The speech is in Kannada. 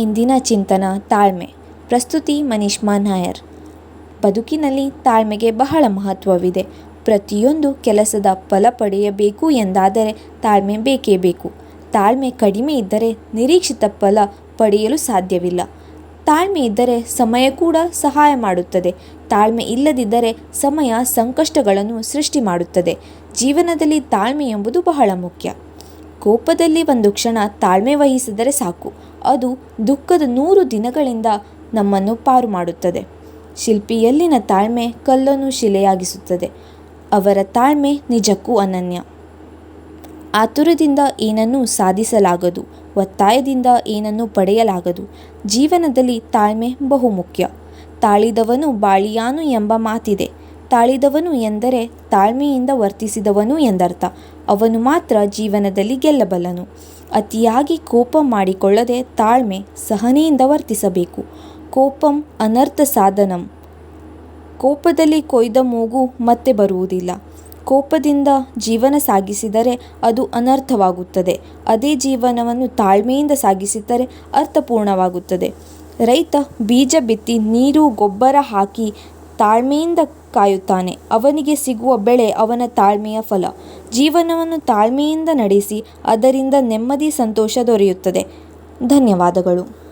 ಇಂದಿನ ಚಿಂತನ ತಾಳ್ಮೆ. ಪ್ರಸ್ತುತಿ ಮನೀಷ್ಮಾ ನಾಯರ್ ಬದುಕಿನಲ್ಲಿ ತಾಳ್ಮೆಗೆ ಬಹಳ ಮಹತ್ವವಿದೆ. ಪ್ರತಿಯೊಂದು ಕೆಲಸದ ಫಲ ಪಡೆಯಬೇಕು ಎಂದಾದರೆ ತಾಳ್ಮೆ ಬೇಕೇ ಬೇಕು. ತಾಳ್ಮೆ ಕಡಿಮೆ ಇದ್ದರೆ ನಿರೀಕ್ಷಿತ ಫಲ ಪಡೆಯಲು ಸಾಧ್ಯವಿಲ್ಲ. ತಾಳ್ಮೆ ಇದ್ದರೆ ಸಮಯ ಕೂಡ ಸಹಾಯ ಮಾಡುತ್ತದೆ. ತಾಳ್ಮೆ ಇಲ್ಲದಿದ್ದರೆ ಸಮಯ ಸಂಕಷ್ಟಗಳನ್ನು ಸೃಷ್ಟಿ ಮಾಡುತ್ತದೆ. ಜೀವನದಲ್ಲಿ ತಾಳ್ಮೆ ಎಂಬುದು ಬಹಳ ಮುಖ್ಯ. ಕೋಪದಲ್ಲಿ ಒಂದು ಕ್ಷಣ ತಾಳ್ಮೆ ವಹಿಸಿದರೆ ಸಾಕು. ಅದು ದುಃಖದ ನೂರು ದಿನಗಳಿಂದ ನಮ್ಮನ್ನು ಪಾರು ಮಾಡುತ್ತದೆ. ಶಿಲ್ಪಿಯಲ್ಲಿನ ತಾಳ್ಮೆ ಕಲ್ಲನ್ನು ಶಿಲೆಯಾಗಿಸುತ್ತದೆ. ಅವರ ತಾಳ್ಮೆ ನಿಜಕ್ಕೂ ಅನನ್ಯ. ಆತುರದಿಂದ ಏನನ್ನೂ ಸಾಧಿಸಲಾಗದು, ಒತ್ತಾಯದಿಂದ ಏನನ್ನೂ ಪಡೆಯಲಾಗದು. ಜೀವನದಲ್ಲಿ ತಾಳ್ಮೆ ಬಹುಮುಖ್ಯ. ತಾಳಿದವನು ಬಾಳಿಯಾನು ಎಂಬ ಮಾತಿದೆ. ತಾಳಿದವನು ಎಂದರೆ ತಾಳ್ಮೆಯಿಂದ ವರ್ತಿಸಿದವನು ಎಂದರ್ಥ. ಅವನು ಮಾತ್ರ ಜೀವನದಲ್ಲಿ ಗೆಲ್ಲಬಲ್ಲನು. ಅತಿಯಾಗಿ ಕೋಪ ಮಾಡಿಕೊಳ್ಳದೆ ತಾಳ್ಮೆ ಸಹನೆಯಿಂದ ವರ್ತಿಸಬೇಕು. ಕೋಪಂ ಅನರ್ಥ ಸಾಧನಂ. ಕೋಪದಲ್ಲಿ ಕೊಯ್ದ ಮೂಗು ಮತ್ತೆ ಬರುವುದಿಲ್ಲ. ಕೋಪದಿಂದ ಜೀವನ ಸಾಗಿಸಿದರೆ ಅದು ಅನರ್ಥವಾಗುತ್ತದೆ. ಅದೇ ಜೀವನವನ್ನು ತಾಳ್ಮೆಯಿಂದ ಸಾಗಿಸಿದರೆ ಅರ್ಥಪೂರ್ಣವಾಗುತ್ತದೆ. ರೈತ ಬೀಜ ಬಿತ್ತಿ ನೀರು, ಗೊಬ್ಬರ ಹಾಕಿ ತಾಳ್ಮೆಯಿಂದ ಕಾಯುತ್ತಾನೆ. ಅವನಿಗೆ ಸಿಗುವ ಬೆಳೆ ಅವನ ತಾಳ್ಮೆಯ ಫಲ. ಜೀವನವನ್ನು ತಾಳ್ಮೆಯಿಂದ ನಡೆಸಿ, ಅದರಿಂದ ನೆಮ್ಮದಿ, ಸಂತೋಷ ದೊರೆಯುತ್ತದೆ. ಧನ್ಯವಾದಗಳು.